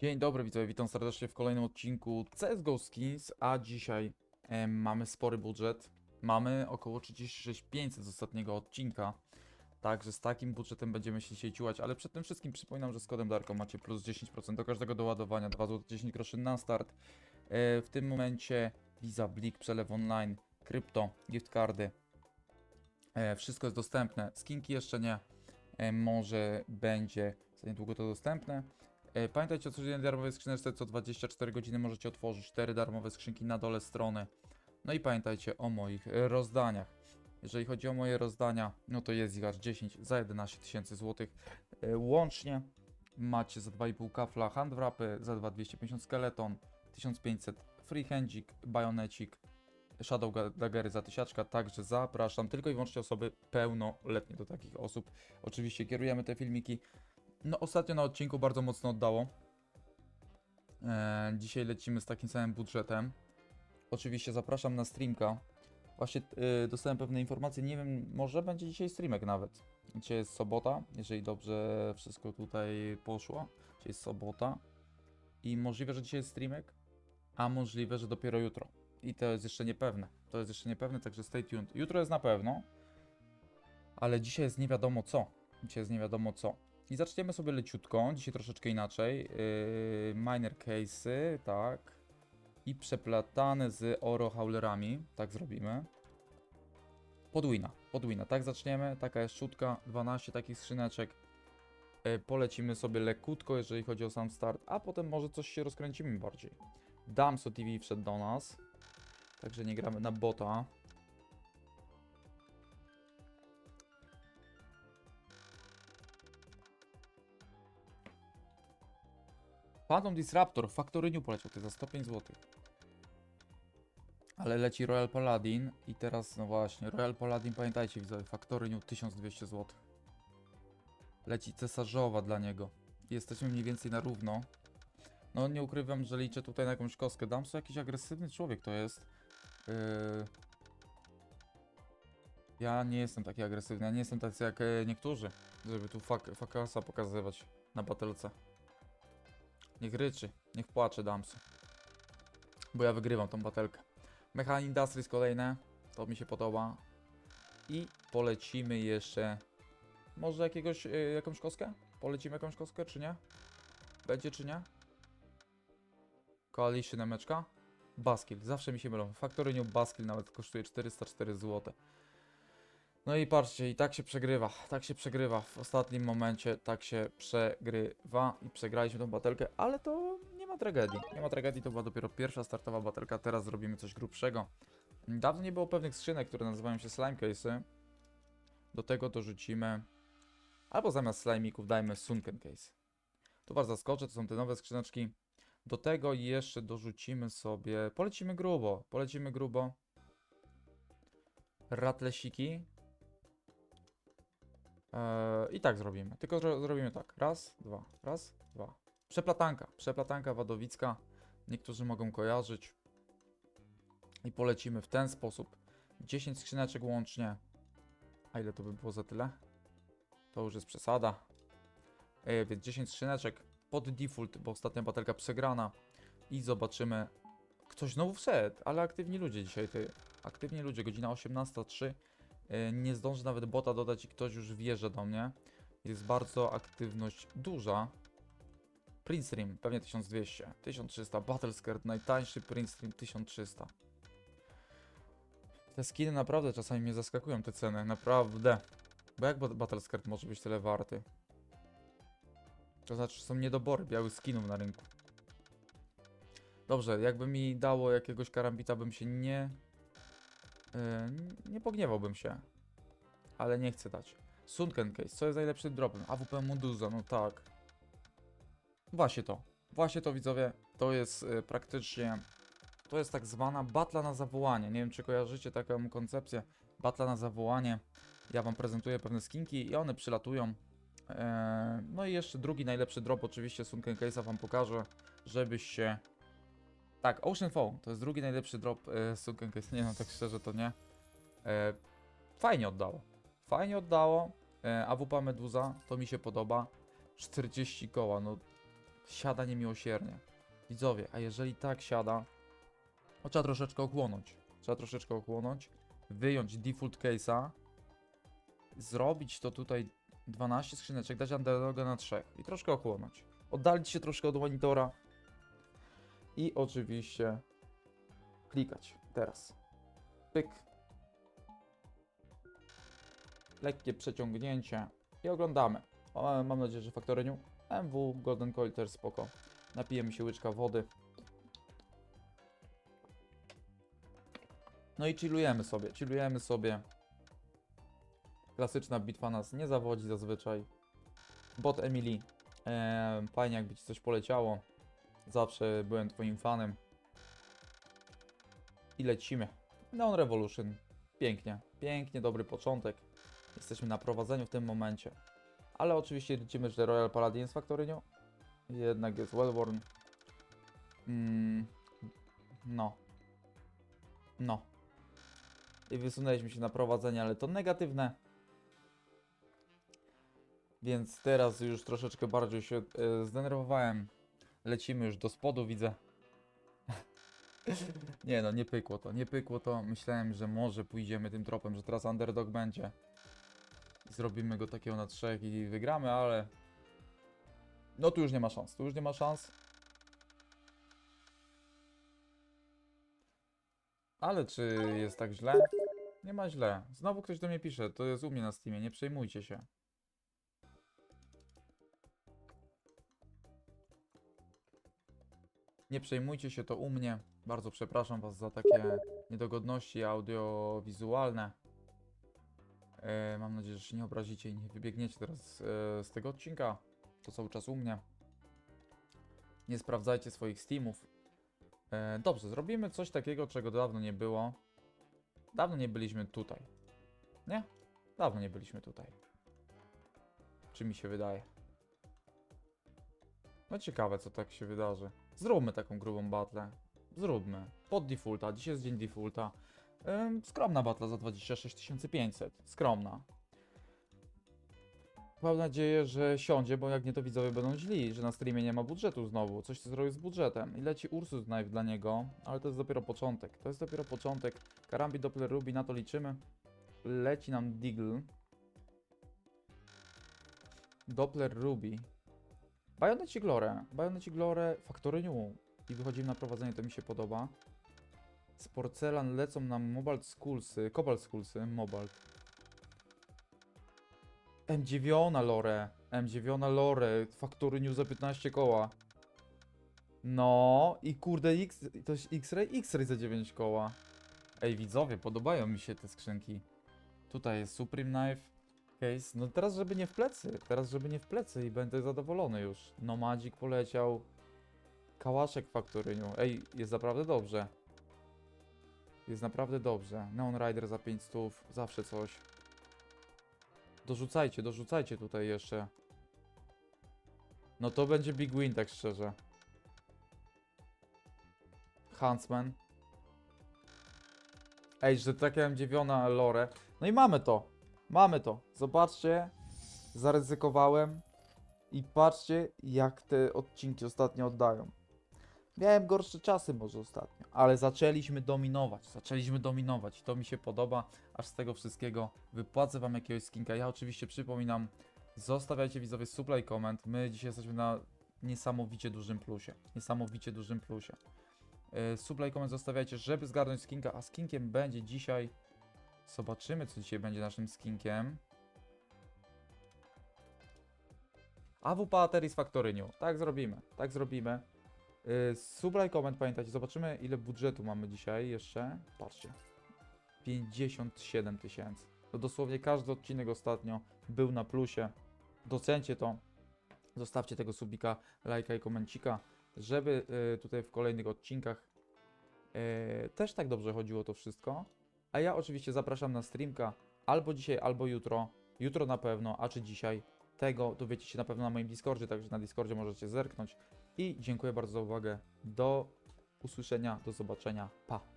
Dzień dobry, widzowie, witam serdecznie w kolejnym odcinku CSGO Skins, a dzisiaj em, mamy spory budżet. Mamy około 36 500 z ostatniego odcinka, także z takim budżetem będziemy się dzisiaj ciułać, ale przed tym wszystkim przypominam, że z kodem DARKO macie plus 10% do każdego doładowania, 2 zł 10 groszy na start. E, w tym momencie Visa, Blik, przelew online, krypto, gift cardy, e, wszystko jest dostępne, skinki jeszcze nie, e, może będzie za niedługo to dostępne. E, Pamiętajcie o codziennej darmowej skrzyneczce, co 24 godziny możecie otworzyć 4 darmowe skrzynki na dole strony. No i pamiętajcie o moich e, rozdaniach. Jeżeli chodzi o moje rozdania, no to jest ich aż 10 za 11 tysięcy złotych e, łącznie. Macie za 2,5 kafla handwrapy, za 2,250 skeleton, 1500 freehandzik, bajonecik, Shadow Daggery za tysiaczka, także zapraszam tylko i wyłącznie osoby pełnoletnie do takich osób. Oczywiście kierujemy te filmiki no ostatnio na odcinku bardzo mocno oddało. Eee, dzisiaj lecimy z takim samym budżetem. Oczywiście zapraszam na streamka. Właśnie yy, dostałem pewne informacje, nie wiem, może będzie dzisiaj streamek nawet. Dzisiaj jest sobota, jeżeli dobrze wszystko tutaj poszło. Dzisiaj jest sobota. I możliwe, że dzisiaj jest streamek, a możliwe, że dopiero jutro. I to jest jeszcze niepewne. To jest jeszcze niepewne, także stay tuned. Jutro jest na pewno, ale dzisiaj jest nie wiadomo co. Dzisiaj jest nie wiadomo co. I zaczniemy sobie leciutko, dzisiaj troszeczkę inaczej. Yy, miner case'y, tak. I przeplatane z oro haulerami, tak zrobimy. Podwina, podwina, tak zaczniemy, taka jest szutka, 12 takich skrzyneczek. Yy, polecimy sobie lekutko, jeżeli chodzi o sam start, a potem może coś się rozkręcimy bardziej. Damso TV wszedł do nas, także nie gramy na bota. Phantom Disruptor w Factory New poleciał ty za 105 zł. Ale leci Royal Paladin i teraz, no właśnie, Royal Paladin, pamiętajcie widzowie, Factory New 1200 zł. Leci cesarzowa dla niego. Jesteśmy mniej więcej na równo. No nie ukrywam, że liczę tutaj na jakąś kostkę. Damso jakiś agresywny człowiek to jest. Yy... Ja nie jestem taki agresywny, ja nie jestem tacy jak e, niektórzy, żeby tu fuckasa pokazywać na batelce. Niech ryczy, niech płacze Damsu. Bo ja wygrywam tą batelkę. Mechan Industries kolejne, to mi się podoba. I polecimy jeszcze... Może jakiegoś, y, jakąś kostkę? Polecimy jakąś kostkę, czy nie? Będzie, czy nie? Coalition emeczka? Baskill, zawsze mi się mylą. Factory New Baskill nawet kosztuje 404 zł. No i patrzcie, i tak się przegrywa, tak się przegrywa. W ostatnim momencie tak się przegrywa i przegraliśmy tą batelkę, ale to nie ma tragedii. Nie ma tragedii, to była dopiero pierwsza startowa batelka, teraz zrobimy coś grubszego. Dawno nie było pewnych skrzynek, które nazywają się slime case'y. Do tego dorzucimy, albo zamiast slimików dajmy sunken case. Tu was zaskoczę, to są te nowe skrzyneczki. Do tego jeszcze dorzucimy sobie, polecimy grubo, polecimy grubo. Ratlesiki, I tak zrobimy. Tylko zro zrobimy tak. Raz, dwa, raz, dwa. Przeplatanka. Przeplatanka wadowicka. Niektórzy mogą kojarzyć. I polecimy w ten sposób. 10 skrzyneczek łącznie. A ile to by było za tyle? To już jest przesada. Eee, więc 10 skrzyneczek pod default, bo ostatnia batelka przegrana. I zobaczymy. Ktoś znowu wszedł, ale aktywni ludzie dzisiaj. Ty. Aktywni ludzie, godzina 18.03. E, nie zdąży nawet bota dodać i ktoś już wjeżdża do mnie. Jest bardzo aktywność duża. Print Stream pewnie 1200, 1300, Battle Skirt najtańszy Print Stream 1300. Te skiny naprawdę czasami mnie zaskakują te ceny, naprawdę. Bo jak Bat- Battle Skirt może być tyle warty? To znaczy, są niedobory białych skinów na rynku. Dobrze, jakby mi dało jakiegoś karambita, bym się nie Yy, nie pogniewałbym się. Ale nie chcę dać. Sunken Case, co jest najlepszym dropem? AWP Meduza, no tak. Właśnie to. Właśnie to widzowie. To jest y, praktycznie. To jest tak zwana batla na zawołanie. Nie wiem, czy kojarzycie taką koncepcję. Batla na zawołanie. Ja wam prezentuję pewne skinki i one przylatują. Eee, no i jeszcze drugi najlepszy drop, oczywiście Sunken Case'a wam pokażę, żebyście tak, Ocean Fall to jest drugi najlepszy drop e, Sunken. Nie no, tak szczerze to nie. E, fajnie oddało. Fajnie oddało. E, AWP Meduza, to mi się podoba. 40 koła, no siada niemiłosiernie. Widzowie, a jeżeli tak siada, to trzeba troszeczkę ochłonąć. Trzeba troszeczkę ochłonąć, wyjąć default case'a, zrobić to tutaj 12 skrzyneczek, dać underdoga na 3 i troszkę ochłonąć. Oddalić się troszkę od monitora i oczywiście klikać teraz. Pyk. Lekkie przeciągnięcie i oglądamy. O, Mam nadzieję, że faktoryniu MW Golden Coil też spoko. Napijemy się łyczka wody. No i chillujemy sobie, chillujemy sobie. Klasyczna bitwa nas nie zawodzi zazwyczaj. Bot Emily. Eee, fajnie jakby ci coś poleciało. Zawsze byłem twoim fanem. I lecimy. Neon Revolution. Pięknie, pięknie, dobry początek. Jesteśmy na prowadzeniu w tym momencie. Ale oczywiście liczymy, że Royal Paladin z Faktorynią. Jednak jest Wellborn. Mm, no. No. I wysunęliśmy się na prowadzenie, ale to negatywne. Więc teraz już troszeczkę bardziej się e, zdenerwowałem. Lecimy już do spodu, widzę. nie no, nie pykło to, nie pykło to. Myślałem, że może pójdziemy tym tropem, że teraz underdog będzie. Zrobimy go takiego na trzech i wygramy, ale... No tu już nie ma szans, tu już nie ma szans. Ale czy jest tak źle? Nie ma źle. Znowu ktoś do mnie pisze, to jest u mnie na Steamie, nie przejmujcie się. Nie przejmujcie się, to u mnie. Bardzo przepraszam Was za takie niedogodności audiowizualne. E, mam nadzieję, że się nie obrazicie i nie wybiegniecie teraz e, z tego odcinka. To cały czas u mnie. Nie sprawdzajcie swoich Steamów. E, dobrze, zrobimy coś takiego, czego dawno nie było. Dawno nie byliśmy tutaj. Nie? Dawno nie byliśmy tutaj. Czy mi się wydaje? No ciekawe, co tak się wydarzy. Zróbmy taką grubą battle. Zróbmy. Pod defaulta. Dzisiaj jest dzień defaulta. Skromna battle za 26 500. Skromna. Mam nadzieję, że siądzie, bo jak nie to widzowie będą źli, że na streamie nie ma budżetu znowu. Coś się zrobił z budżetem. I leci Ursus Knife dla niego, ale to jest dopiero początek. To jest dopiero początek. Karambi Doppler Ruby, na to liczymy. Leci nam Deagle. Doppler Ruby. Bajoneci Glore. Bajoneci Glore Factory New. I wychodzimy na prowadzenie, to mi się podoba. Z porcelan lecą nam Mobalt Skulsy, Cobalt Skulsy, Mobalt. M9 Lore, M9 Lore, Factory New za 15 koła. No i kurde X, to jest X-Ray, X-Ray za 9 koła. Ej widzowie, podobają mi się te skrzynki. Tutaj jest Supreme Knife case. No teraz żeby nie w plecy, teraz żeby nie w plecy i będę zadowolony już. Nomadzik poleciał. Kałaszek Factory New. Ej, jest naprawdę dobrze. Jest naprawdę dobrze. Neon Rider za 5 stów, zawsze coś. Dorzucajcie, dorzucajcie tutaj jeszcze. No to będzie big win, tak szczerze. Huntsman. Ej, że taka M9 lore. No i mamy to. Mamy to. Zobaczcie. Zaryzykowałem. I patrzcie, jak te odcinki ostatnio oddają. Miałem gorsze czasy może ostatnio, ale zaczęliśmy dominować. Zaczęliśmy dominować. To mi się podoba. Aż z tego wszystkiego wypłacę wam jakiegoś skinka. Ja oczywiście przypominam, zostawiajcie widzowie supply comment. My dzisiaj jesteśmy na niesamowicie dużym plusie. Niesamowicie dużym plusie. Yy, supply comment zostawiajcie, żeby zgarnąć skinka, a skinkiem będzie dzisiaj... Zobaczymy, co dzisiaj będzie naszym skinkiem. AWP Ateris Factory New. Tak zrobimy, tak zrobimy. Yy, Sublaj comment, pamiętajcie, zobaczymy ile budżetu mamy dzisiaj jeszcze. Patrzcie. 57 tysięcy. To dosłownie każdy odcinek ostatnio był na plusie. Docencie to. Zostawcie tego subika, lajka i komencika, żeby yy, tutaj w kolejnych odcinkach yy, też tak dobrze chodziło to wszystko. A ja oczywiście zapraszam na streamka albo dzisiaj, albo jutro. Jutro na pewno, a czy dzisiaj. Tego dowiecie się na pewno na moim Discordzie, także na Discordzie możecie zerknąć. I dziękuję bardzo za uwagę. Do usłyszenia, do zobaczenia. Pa!